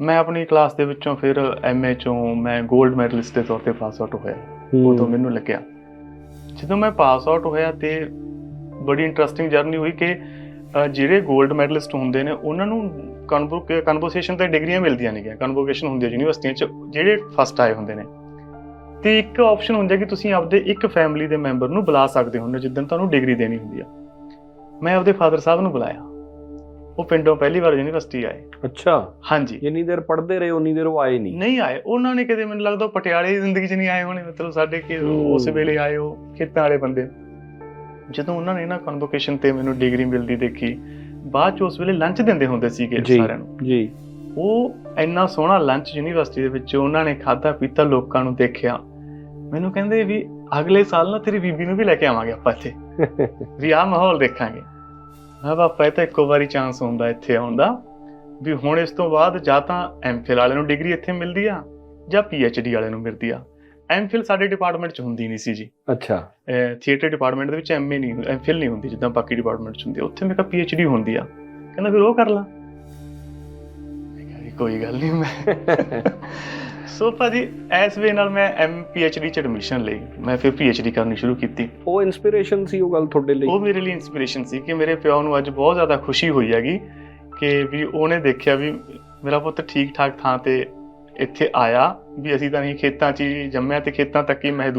ਮੈਂ ਆਪਣੀ ਕਲਾਸ ਦੇ ਵਿੱਚੋਂ ਫਿਰ ਐਮਏ ਚੋਂ ਮੈਂ 골ਡ ਮੈਡਲਿਸਟ ਦੇ ਤੌਰ ਤੇ ਪਾਸ ਆਊਟ ਹੋਇਆ। ਉਦੋਂ ਮੈਨੂੰ ਲੱਗਿਆ। ਜਦੋਂ ਮੈਂ ਪਾਸ ਆਊਟ ਹੋਇਆ ਤੇ ਬੜੀ ਇੰਟਰਸਟਿੰਗ ਜਰਨੀ ਹੋਈ ਕਿ ਜਿਹੜੇ 골ਡ ਮੈਡਲਿਸਟ ਹੁੰਦੇ ਨੇ ਉਹਨਾਂ ਨੂੰ ਕਨਵੋਕੇਸ਼ਨ ਤੇ ਡਿਗਰੀਆਂ ਮਿਲਦੀਆਂ ਨੇਗੀਆਂ। ਕਨਵੋਕੇਸ਼ਨ ਹੁੰਦੀ ਹੈ ਯੂਨੀਵਰਸਿਟੀਆਂ 'ਚ ਜਿਹੜੇ ਫਸਟ ਆਏ ਹੁੰਦੇ ਨੇ। ਤੇ ਇੱਕ ਆਪਸ਼ਨ ਹੁੰਦਾ ਕਿ ਤੁਸੀਂ ਆਪਦੇ ਇੱਕ ਫੈਮਿਲੀ ਦੇ ਮੈਂਬਰ ਨੂੰ ਬੁਲਾ ਸਕਦੇ ਹੋ ਜਿੱਦਣ ਤੁਹਾਨੂੰ ਡਿਗਰੀ ਦੇਣੀ ਹੁੰਦੀ ਆ। ਮੈਂ ਆਪਦੇ ਫਾਦਰ ਸਾਹਿਬ ਨੂੰ ਬੁਲਾਇਆ। ਉਹ ਪਿੰਡੋਂ ਪਹਿਲੀ ਵਾਰ ਯੂਨੀਵਰਸਿਟੀ ਆਏ। ਅੱਛਾ। ਹਾਂਜੀ। ਜਿੰਨੀ ਦੇਰ ਪੜ੍ਹਦੇ ਰਹੇ ਉਨੀ ਦੇਰ ਉਹ ਆਏ ਨਹੀਂ। ਨਹੀਂ ਆਏ। ਉਹਨਾਂ ਨੇ ਕਦੇ ਮੈਨੂੰ ਲੱਗਦਾ ਪਟਿਆਲੇ ਦੀ ਜ਼ਿੰਦਗੀ 'ਚ ਨਹੀਂ ਆਏ ਹੋਣੇ। ਮਤਲਬ ਸਾਡੇ ਕਿ। ਉਸ ਵੇਲੇ ਆਏ ਉਹ ਖੇਤਾਂ ਵਾਲੇ ਬੰਦੇ। ਜਦੋਂ ਉਹਨਾਂ ਨੇ ਨਾ ਕਨਵੋਕੇਸ਼ਨ ਤੇ ਮੈਨੂੰ ਡਿਗਰੀ ਮਿਲਦੀ ਦੇਖੀ ਬਾਅਦ ਚ ਉਸ ਵੇਲੇ ਲੰਚ ਦਿੰਦੇ ਹੁੰਦੇ ਸੀਗੇ। ਸਾਰਿਆਂ ਨੂੰ। ਜੀ। ਉਹ ਇੰਨਾ ਸੋਹਣਾ ਲੰਚ ਯੂਨੀਵਰਸਿਟੀ ਦੇ ਵਿੱਚ ਉਹਨਾਂ ਨੇ ਖਾਧਾ ਪੀਤਾ ਲੋਕਾਂ ਨੂੰ ਦੇਖਿਆ। ਮੈਨੂੰ ਕਹਿੰਦੇ ਵੀ ਅਗਲੇ ਸਾਲ ਨਾ ਤੇਰੀ ਬੀਬੀ ਨੂੰ ਵੀ ਲੈ ਕੇ ਆਵਾਂਗੇ ਆਪਾਂ ਇੱਥੇ। ਵੀ ਆਹ ਮਾਹੌਲ ਦੇਖਾਂਗੇ। ਮੈਂ ਪਾਪਾ ਇਹ ਤਾਂ ਇੱਕੋ ਵਾਰੀ ਚਾਂਸ ਹੁੰਦਾ ਇੱਥੇ ਆਉਣ ਦਾ ਵੀ ਹੁਣ ਇਸ ਤੋਂ ਬਾਅਦ ਜਾਂ ਤਾਂ ਐਮਫਿਲ ਵਾਲੇ ਨੂੰ ਡਿਗਰੀ ਇੱਥੇ ਮਿਲਦੀ ਆ ਜਾਂ ਪੀਐਚਡੀ ਵਾਲੇ ਨੂੰ ਮਿਲਦੀ ਆ। ਐਮਫਿਲ ਸਾਡੇ ਡਿਪਾਰਟਮੈਂਟ 'ਚ ਹੁੰਦੀ ਨਹੀਂ ਸੀ ਜੀ। ਅੱਛਾ। ਥੀਏਟਰ ਡਿਪਾਰਟਮੈਂਟ ਦੇ ਵਿੱਚ ਐਮਏ ਨਹੀਂ ਐਮਫਿਲ ਨਹੀਂ ਹੁੰਦੀ ਜਿੱਦਾਂ ਬਾਕੀ ਡਿਪਾਰਟਮੈਂਟ 'ਚ ਹੁੰਦੀ ਆ। ਉੱਥੇ ਮੈਂ ਕਿਹਾ ਪੀਐਚਡੀ ਹੁੰਦੀ ਆ। ਕਹਿੰਦਾ ਫਿਰ ਉਹ ਕਰ ਲਾ। ਕੋਈ ਗੱਲ ਨਹੀਂ ਮੈਂ ਸੋ ਭਾਜੀ ਐਸ ਵੇ ਨਾਲ ਮੈਂ ਐਮ ਪੀਐਚਡੀ 'ਚ ਐਡਮਿਸ਼ਨ ਲਈ। ਮੈਂ ਫਿਰ ਪੀਐਚਡੀ ਕਰਨੀ ਸ਼ੁਰੂ ਕੀਤੀ। ਉਹ ਇਨਸਪੀਰੇਸ਼ਨ ਸੀ ਉਹ ਗੱਲ ਤੁਹਾਡੇ ਲਈ? ਉਹ ਮੇਰੇ ਲਈ ਇਨਸਪੀਰੇਸ਼ਨ ਸੀ ਕਿ ਮੇਰੇ ਪਿਓ ਨੂੰ ਅੱਜ ਬਹੁਤ ਜ਼ਿਆਦਾ ਖੁਸ਼ੀ ਹੋਈ ਹੈਗੀ ਕਿ ਵੀ ਉਹਨੇ ਦੇਖਿਆ ਵੀ ਮੇਰਾ ਪੁੱਤ ਠੀਕ ਠਾਕ ਥਾਂ ਤੇ ਇੱਥੇ ਆਇਆ ਵੀ ਅਸੀਂ ਤਾਂ ਨਹੀਂ ਖੇਤਾਂ 'ਚ ਜੰਮਿਆ ਤੇ ਖੇਤਾਂ ਤੱਕ ਹੀ ਮਹਿਦੂਦ